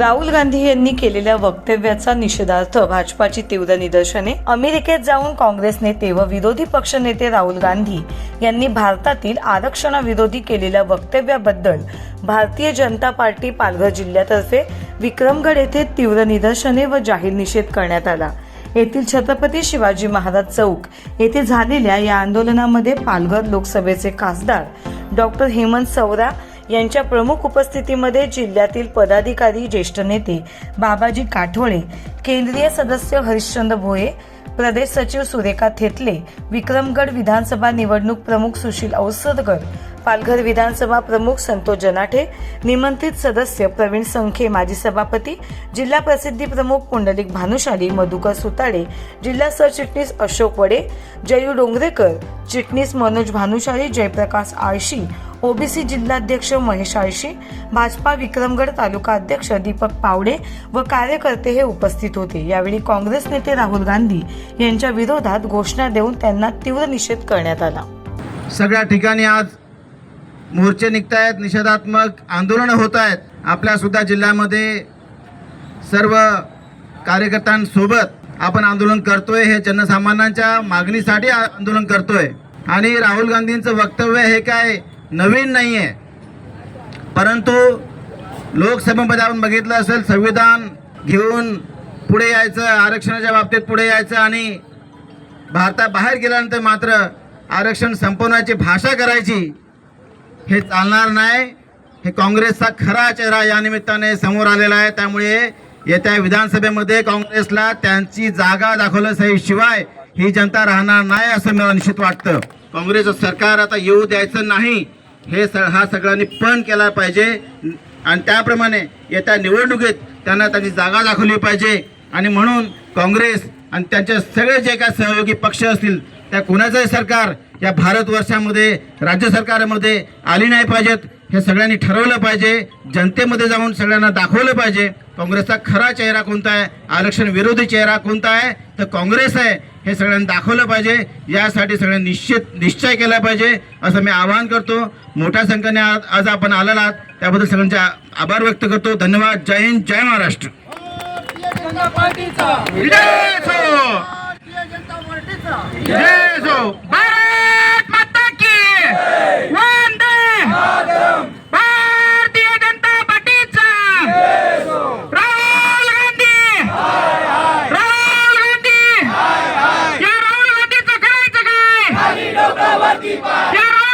राहुल गांधी यांनी केलेल्या वक्तव्याचा निषेधार्थ भाजपाची तीव्र निदर्शने. अमेरिकेत जाऊन काँग्रेस नेते व विरोधी पक्षनेते राहुल गांधी यांनी भारतातील आरक्षणाविरोधी केलेल्या वक्तव्याबद्दल भारतीय जनता पार्टी पालघर जिल्ह्यातर्फे विक्रमगड येथे तीव्र निदर्शने व जाहीर निषेध करण्यात आला. येथील छत्रपती शिवाजी महाराज चौक येथे झालेल्या या आंदोलनामध्ये पालघर लोकसभेचे खासदार डॉक्टर हेमंत सौरा यांच्या प्रमुख उपस्थितीमध्ये जिल्ह्यातील पदाधिकारी ज्येष्ठ नेते बाबाजी काठोळे केंद्रीय सदस्य हरिश्चंद्र भोये प्रदेश सचिव सुरेखा थेतले विक्रमगड विधानसभा निवडणूक प्रमुख सुशील अवसरकर पालघर विधानसभा प्रमुख संतोष जनाठे निमंत्रित सदस्य प्रवीण संखे माजी सभापती जिल्हा प्रसिद्धी प्रमुख पुंडलिक भानुशाली मधुकर सुताडे जिल्हा सरचिटणीस अशोक वडे जयू डोंगरेकर चिटणीस मनोज भानुशाली जयप्रकाश आळशी ओबीसी जिल्हाध्यक्ष महेश आळशी भाजपा विक्रमगड तालुका अध्यक्ष दीपक पावडे व कार्यकर्ते हे उपस्थित होते. यावेळी काँग्रेस नेते राहुल गांधी यांच्या विरोधात घोषणा देऊन त्यांना तीव्र निषेध करण्यात आला. सगळ्या ठिकाणी आज मोर्चे निघत आहेत निषेधात्मक आंदोलनं होत आहेत आपल्या सुद्धा जिल्ह्यामध्ये सर्व कार्यकर्त्यांसोबत आपण आंदोलन करतोय हे जनसामान्यांच्या मागणीसाठी आंदोलन करतोय. आणि राहुल गांधींचं वक्तव्य हे काय? नवीन नाही आहे परंतु लोकसभेमध्ये आपण बघितलं असेल संविधान घेऊन पुढे यायचं आरक्षणाच्या बाबतीत पुढे यायचं आणि भारताबाहेर गेल्यानंतर मात्र आरक्षण संपवण्याची भाषा करायची हे चालणार नाही. हे काँग्रेसचा खरा चेहरा या निमित्ताने समोर आलेला आहे. त्यामुळे येत्या विधानसभेमध्ये काँग्रेसला त्यांची जागा दाखवल्याशिवाय ही जनता राहणार नाही असं मला निश्चित वाटतं. काँग्रेसचं सरकार आता येऊ द्यायचं नाही. हे स हा सगळ्यांनी पण केला पाहिजे. आणि त्याप्रमाणे येत्या निवडणुकीत त्यांना त्यांची जागा दाखवली पाहिजे. आणि म्हणून काँग्रेस आणि त्यांचे सगळे जे काय सहयोगी पक्ष असतील त्या कुणाचंही सरकार या भारतवर्षामध्ये राज्य सरकारमध्ये आली नाही पाहिजेत हे सगळ्यांनी ठरवलं पाहिजे. जनतेमध्ये जाऊन सगळ्यांना दाखवलं पाहिजे. काँग्रेसचा खरा चेहरा कोणता आहे? आरक्षण विरोधी चेहरा कोणता आहे? तर काँग्रेस आहे. हे सगळ्यांनी दाखवलं पाहिजे. यासाठी सगळ्यांनी निश्चित निश्चय केला पाहिजे. असं मी आवाहन करतो. मोठ्या संख्येने आज आज आपण आलेला आहात. त्याबद्दल सगळ्यांचे आभार व्यक्त करतो. धन्यवाद. जय हिंद जय महाराष्ट्र. जय जय त्या राहुल